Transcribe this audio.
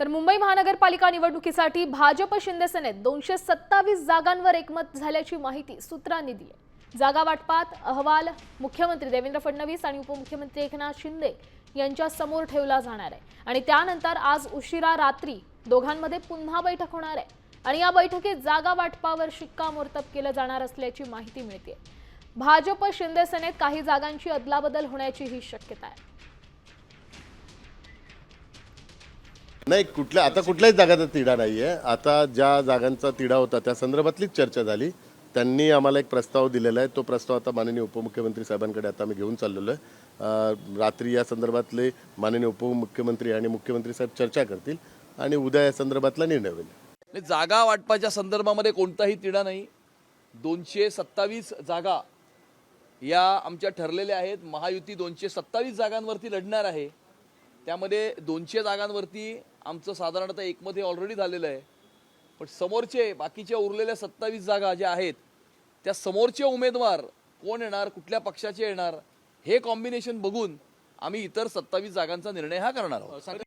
तर मुंबई महानगरपालिका निवडणुकीसाठी भाजप शिंदे सेनेत दोनशे सत्तावीस जागांवर एकमत झाल्याची माहिती सूत्रांनी दिली आहे. जागा वाटपात अहवाल मुख्यमंत्री देवेंद्र फडणवीस आणि उपमुख्यमंत्री एकनाथ शिंदे यांच्या समोर ठेवला जाणार आहे. आणि त्यानंतर आज उशिरा रात्री दोघांमध्ये पुन्हा बैठक होणार आहे. आणि या बैठकीत जागा वाटपावर शिक्कामोर्तब केलं जाणार असल्याची माहिती मिळते भाजप शिंदे सेनेत काही जागांची अदलाबदल होण्याचीही शक्यता आहे. नाही कुठल्या आता कुठल्याच जागाचा तिढा नाही आहे आता ज्या जागांचा तिढा होता त्या संदर्भातलीच चर्चा झाली. त्यांनी आम्हाला एक प्रस्ताव दिलेला आहे. तो प्रस्ताव आता माननीय उपमुख्यमंत्री साहेबांकडे आता आम्ही घेऊन चाललेलो आहे. रात्री या संदर्भातले माननीय उपमुख्यमंत्री आणि मुख्यमंत्री साहेब चर्चा करतील आणि उद्या या संदर्भातला निर्णय होईल. जागा वाटपाच्या संदर्भामध्ये कोणताही तिढा नाही. दोनशे सत्तावीस जागा या आमच्या ठरलेल्या आहेत. महायुती दोनशे सत्तावीस जागांवरती लढणार आहे. त्यामध्ये दोनशे जागांवरती आमचं साधारणतः एकमध्ये ऑलरेडी झालेलं आहे. पण समोरचे बाकीच्या उरलेल्या सत्तावीस जागा ज्या आहेत त्या समोरचे उमेदवार कोण येणार कुठल्या पक्षाचे येणार हे कॉम्बिनेशन बघून आम्ही इतर सत्तावीस जागांचा निर्णय हा करणार आहोत.